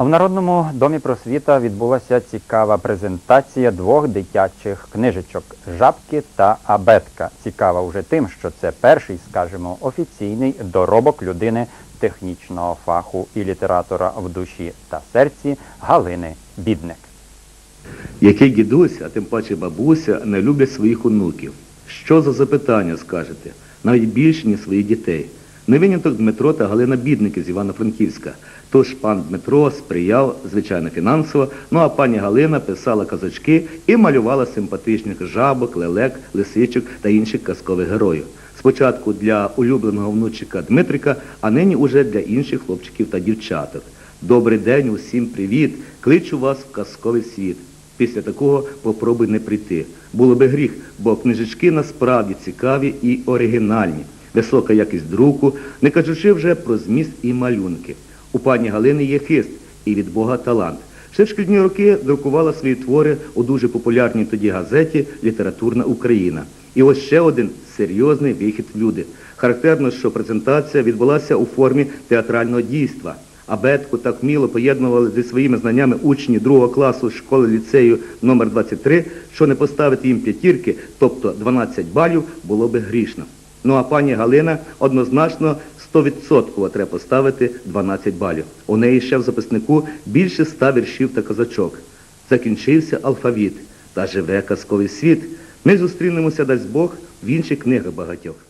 В Народному домі просвіта відбулася цікава презентація двох дитячих книжечок Жабки та Абетка. Цікава уже тим, що це перший, скажімо, офіційний доробок людини технічного фаху і літератора в душі та серці Галини Бідник. Який дідусь, а тим паче бабуся, не люблять своїх онуків. Що за запитання скажете? Навіть більше, ніж своїх дітей. Не виняток Дмитро та Галина Бідники з Івано-Франківська. Тож пан Дмитро сприяв, звичайно, фінансово, ну а пані Галина писала казочки і малювала симпатичних жабок, лелек, лисичок та інших казкових героїв. Спочатку для улюбленого внучика Дмитрика, а нині уже для інших хлопчиків та дівчаток. Добрий день, усім привіт! Кличу вас в казковий світ. Після такого попробуй не прийти. Було би гріх, бо книжечки насправді цікаві і оригінальні. Висока якість друку, не кажучи вже про зміст і малюнки. У пані Галини є хист і від Бога талант. Ще в шкільні роки друкувала свої твори у дуже популярній тоді газеті Літературна Україна. І ось ще один серйозний вихід в люди. Характерно, що презентація відбулася у формі театрального дійства. Абетку так вміло поєднували зі своїми знаннями учні другого класу школи ліцею номер 23 що не поставити їм п'ятірки, тобто 12 балів, було би грішно. Ну а пані Галина однозначно 100% треба поставити 12 балів. У неї ще в записнику більше 100 віршів та казачок. Закінчився алфавіт та живе казковий світ. Ми зустрінемося, дасть Бог, в інших книгах багатьох.